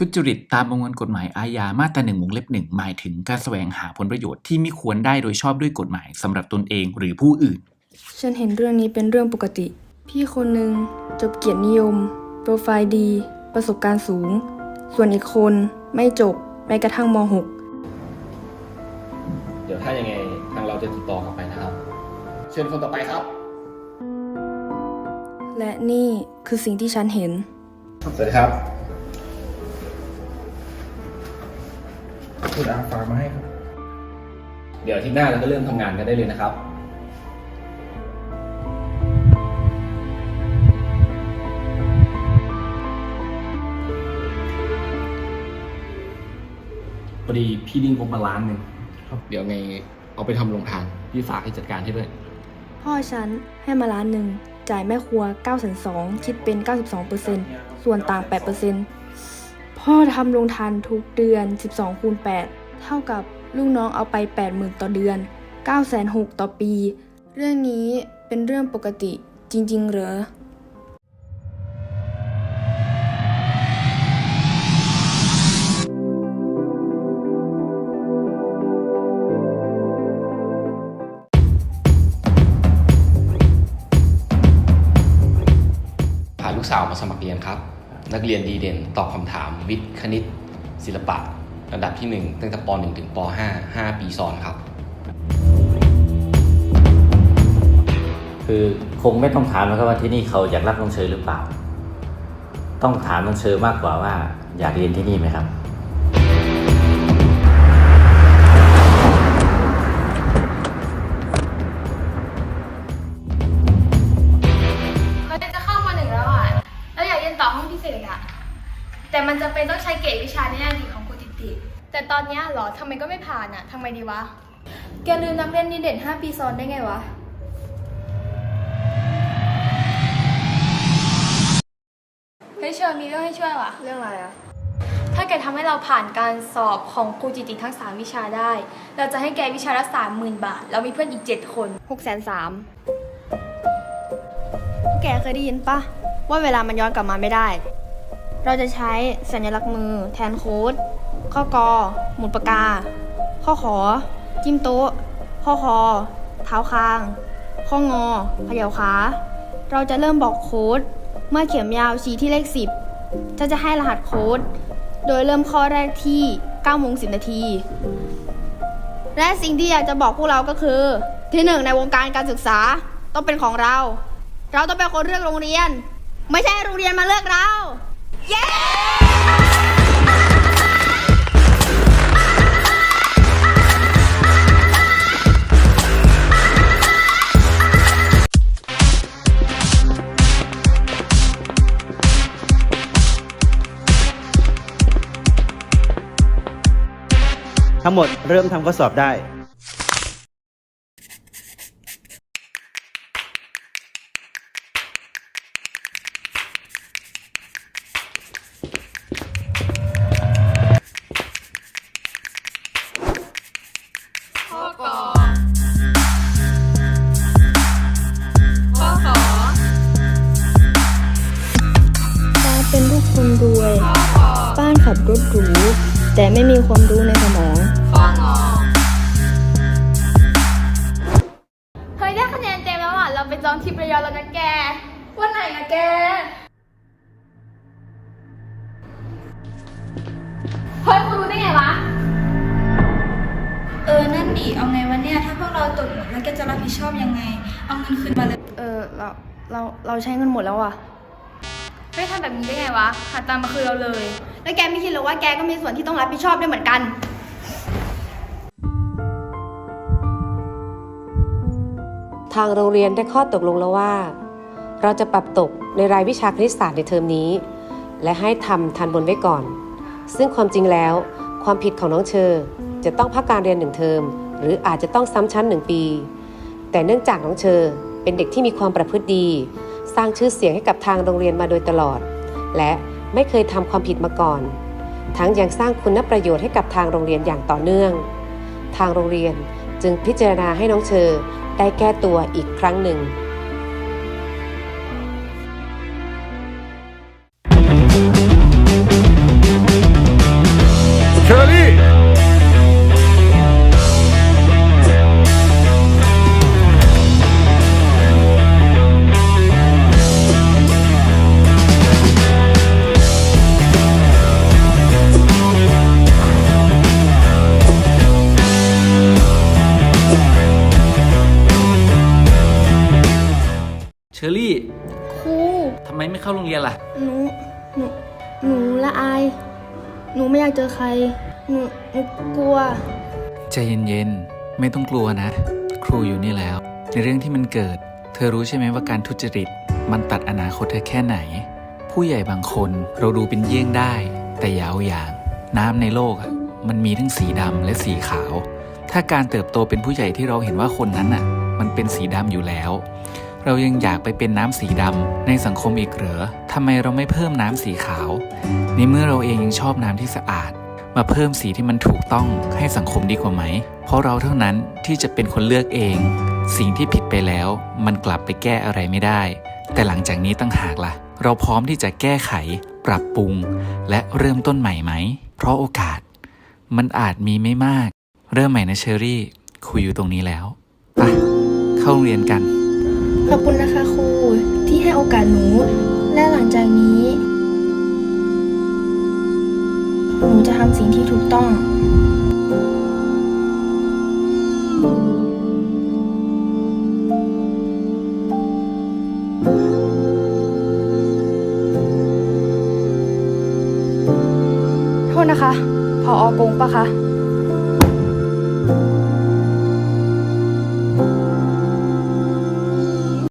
ทุจริตตามประมวลกฎหมายอาญามาตราหนึ่งวงเล็บหนึ่งหมายถึงการแสวงหาผลประโยชน์ที่ไม่ควรได้โดยชอบด้วยกฎหมายสำหรับตนเองหรือผู้อื่น ฉันเห็นเรื่องนี้เป็นเรื่องปกติ พี่คนหนึ่งจบเกียรตินิยม โปรไฟล์ดี ประสบการณ์สูง ส่วนอีกคนไม่จบแม้กระทั่งมเดี๋ยวถ้ายังไงทางเราจะติดต่อกลับไปนะครับ เชิญคนต่อไปครับ .6 และนี่คือสิ่งที่ฉันเห็น สวัสดีครับคุณอาฝากมาให้ครับ เดี๋ยวอาที่หน้าเราก็เริ่มทำงานกันได้เลยนะครับ พอดีพี่ดิ้งงบมาล้านหนึ่งเดี๋ยวไงเอาไปทำโรงทาน พี่ฝากให้จัดการให้ด้วย พ่อฉันให้มาล้านหนึ่ง จ่ายแม่ครัว9 2 0 0คิดเป็น 92%ส่วนต่าง 8%พ่อทำลงทานทุกเดือน 12คูณ8เท่ากับลูกน้องเอาไป 80,000 ต่อเดือน 9,600ต่อปี เรื่องนี้เป็นเรื่องปกติจริง ๆ เหรอ ลูกสาวมาสมัครเรียนครับ นักเรียนดีเด่นตอบคำถามวิทย์คณิต ศิลปะ ระดับที่ 1 ตั้งแต่ป .1 ถึงป .5 5 ปีสอนครับ คือคงไม่ต้องถามแล้วครับว่าที่นี่เขาอยากรับน้องเชยหรือเปล่า ต้องถามน้องเชยมากกว่าว่าอยากเรียนที่นี่ไหมครับ แต่มันจะเป็นต้องใช้เกรดวิชาในหน้าที่ของครูติติแต่ตอนเนี้ยเหรอทำไมก็ไม่ผ่านอะทำไมดีวะ แกลืมนักเรียนดีเด่น 5 ปีซ้อนได้ไงวะ เฮ้ยเชิญมีเรื่องให้ช่วยว่ะ เรื่องอะไรอะถ้าแกทำให้เราผ่านการสอบของครูจิติทั้ง 3 วิชาได้ เราจะให้แกวิชาละ30,000บาทแล้วมีเพื่อนอีก 7 คน หกแสนสามแกเคยได้ยินปะว่าเวลามันย้อนกลับมาไม่ได้ เราจะใช้สัญลักษณ์มือแทนโค้ด ข้อกอ หมุดปากกา ข้อขอ จิ้มโต๊ะ ข้อคอ เท้าคาง ข้องอเขย่าขา เราจะเริ่มบอกโค้ด เมื่อเข็มยาวชี้ที่เลข 10 จะจะให้รหัสโค้ด โดยเริ่มข้อแรกที่9โมง10 นาที และสิ่งที่อยากจะบอกพวกเราก็คือ ที่หนึ่งในวงการการศึกษาต้องเป็นของเรา เราต้องเป็นคนเลือกโรงเรียน ไม่ใช่โรงเรียนมาเลือกเรา เย้ทั้งหมดเริ่มทำข้อสอบได้ แต่ไม่มีความรู้ในสมอง เฮ้ยได้คะแนนเต็มแล้วอะ เราไปจองทริประยองแล้วนะแก วันไหนอะแก เฮ้ยคุณรู้ได้ไงวะ เออ นั่นดิ เอาไงวะเนี่ย ถ้าพวกเราตกหมดแล้วแกจะรับผิดชอบยังไง เอาเงินคืนมาเลย เออเราเราเราใช้เงินหมดแล้วอะไม่ทำแบบนี้ได้ไงวะหาตังค์มาคืนเราเลย แล้วแกไม่คิดหรอว่าแกก็มีส่วนที่ต้องรับผิดชอบด้วยเหมือนกันทางโรงเรียนได้ข้อตกลงแล้วว่า เราจะปรับตกในรายวิชาคณิตศาสตร์ในเทอมนี้ และให้ทำทันบนไว้ก่อน ซึ่งความจริงแล้ว ความผิดของน้องเชอร์จะต้องพักการเรียนหนึ่งเทอม หรืออาจจะต้องซ้ำชั้นหนึ่งปี แต่เนื่องจากน้องเชอร์เป็นเด็กที่มีความประพฤติดี สร้างชื่อเสียงให้กับทางโรงเรียนมาโดยตลอด และ ไม่เคยทำความผิดมาก่อน ทั้งยังสร้างคุณประโยชน์ให้กับทางโรงเรียนอย่างต่อเนื่อง ทางโรงเรียนจึงพิจารณาให้น้องเชอได้แก้ตัวอีกครั้งหนึ่ง เชอรี่ครูทำไมไม่เข้าโรงเรียนล่ะ หนูหนูหนูละอาย หนูไม่อยากเจอใคร หนูหนูกลัว ใจเย็นๆ ไม่ต้องกลัวนะ ครูอยู่นี่แล้ว ในเรื่องที่มันเกิด เธอรู้ใช่ไหมว่าการทุจริต มันตัดอนาคตเธอแค่ไหน ผู้ใหญ่บางคนเราดูเป็นเยี่ยงได้ แต่อยาเอาอย่าง น้ำในโลกอะมันมีทั้งสีดำและสีขาว ถ้าการเติบโตเป็นผู้ใหญ่ที่เราเห็นว่าคนนั้นอะ มันเป็นสีดำอยู่แล้ว เรายังอยากไปเป็นน้ำสีดำในสังคมอีกเหรอทำไมเราไม่เพิ่มน้ำสีขาว ในเมื่อเราเองยังชอบน้ำที่สะอาด มาเพิ่มสีที่มันถูกต้องให้สังคมดีกว่าไหม เพราะเราเท่านั้นที่จะเป็นคนเลือกเอง สิ่งที่ผิดไปแล้ว มันกลับไปแก้อะไรไม่ได้ แต่หลังจากนี้ตั้งหากล่ะ เราพร้อมที่จะแก้ไข ปรับปรุง และเริ่มต้นใหม่ไหม เพราะโอกาส มันอาจมีไม่มาก เริ่มใหม่นะเชอรี่ คุยอยู่ตรงนี้แล้วไปเข้าโรงเรียนกัน ขอบคุณนะคะครูที่ให้โอกาสหนู และหลังจากนี้ หนูจะทำสิ่งที่ถูกต้องโทษนะคะ พออโกงปะคะ